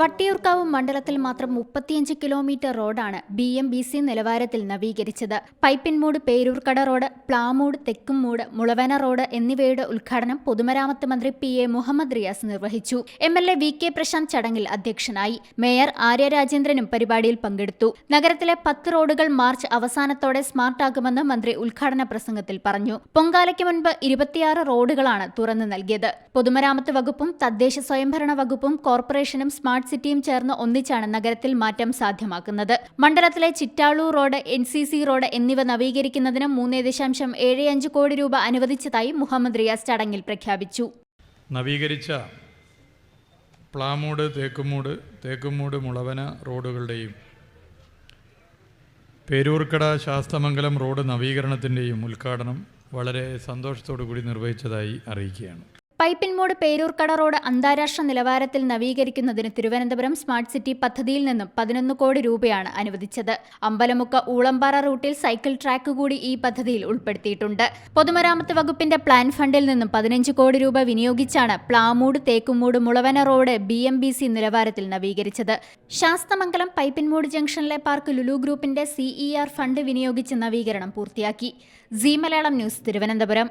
വട്ടിയൂർക്കാവ് മണ്ഡലത്തിൽ മാത്രം മുപ്പത്തിയഞ്ച് കിലോമീറ്റർ റോഡാണ് ബി എം ബി സി നിലവാരത്തിൽ നവീകരിച്ചത്. പൈപ്പിൻമൂട് പേരൂർക്കട റോഡ് പ്ലാമൂട് തെക്കുംമൂട് മുളവന റോഡ് എന്നിവയുടെ ഉദ്ഘാടനം പൊതുമരാമത്ത് മന്ത്രി പി എ മുഹമ്മദ് റിയാസ് നിർവഹിച്ചു. M L A V K Prashanth ചടങ്ങിൽ അധ്യക്ഷനായി. മേയർ ആര്യ രാജേന്ദ്രനും പരിപാടിയിൽ പങ്കെടുത്തു. നഗരത്തിലെ പത്ത് റോഡുകൾ മാർച്ച് അവസാനത്തോടെ സ്മാർട്ടാകുമെന്ന് മന്ത്രി ഉദ്ഘാടന പ്രസംഗത്തിൽ പറഞ്ഞു. പൊങ്കാലയ്ക്ക് മുൻപ് ഇരുപത്തിയാറ് റോഡുകളാണ് തുറന്നു നൽകിയത്. പൊതുമരാമത്ത് വകുപ്പും തദ്ദേശ സ്വയംഭരണ വകുപ്പും കോർപ്പറേഷനും സ്മാർട്ട് സിറ്റിയും ചേർന്ന് ഒന്നിച്ചാണ് നഗരത്തിൽ മാറ്റം സാധ്യമാക്കുന്നത്. മണ്ഡലത്തിലെ Chittaloor road N C C road എന്നിവ നവീകരിക്കുന്നതിന് മൂന്ന് ദശാംശം ഏഴ് അഞ്ച് കോടി രൂപ അനുവദിച്ചതായി മുഹമ്മദ് റിയാസ് ചടങ്ങിൽ പ്രഖ്യാപിച്ചു. നവീകരിച്ച പ്ലാമൂട് തേക്കുമൂട് തേക്കുമൂട് മുളവന റോഡുകളുടെയും പേരൂർക്കട ശാസ്തമംഗലം റോഡ് നവീകരണത്തിന്റെയും ഉദ്ഘാടനം വളരെ സന്തോഷത്തോടു കൂടി നിർവഹിച്ചതായി അറിയിക്കുകയാണ്. പൈപ്പിൻമൂട് പേരൂർക്കട റോഡ് അന്താരാഷ്ട്ര നിലവാരത്തിൽ നവീകരിക്കുന്നതിന് തിരുവനന്തപുരം സ്മാർട്ട് സിറ്റി പദ്ധതിയിൽ നിന്നും പതിനൊന്ന് കോടി രൂപയാണ് അനുവദിച്ചത്. അമ്പലമുക്ക ഊളമ്പാറ റൂട്ടിൽ സൈക്കിൾ ട്രാക്ക് കൂടി ഈ പദ്ധതിയിൽ ഉൾപ്പെടുത്തിയിട്ടുണ്ട്. പൊതുമരാമത്ത് വകുപ്പിന്റെ പ്ലാൻ ഫണ്ടിൽ നിന്നും പതിനഞ്ച് കോടി രൂപ വിനിയോഗിച്ചാണ് Plamoodu Thekkumoodu Mulavana road B M B C നിലവാരത്തിൽ നവീകരിച്ചത്. ശാസ്തമംഗലം പൈപ്പിൻമൂട് ജംഗ്ഷനിലെ പാർക്ക് ലുലു ഗ്രൂപ്പിന്റെ സിഇആർ ഫണ്ട് വിനിയോഗിച്ച് നവീകരണം പൂർത്തിയാക്കി. C Malayalam news Thiruvananthapuram.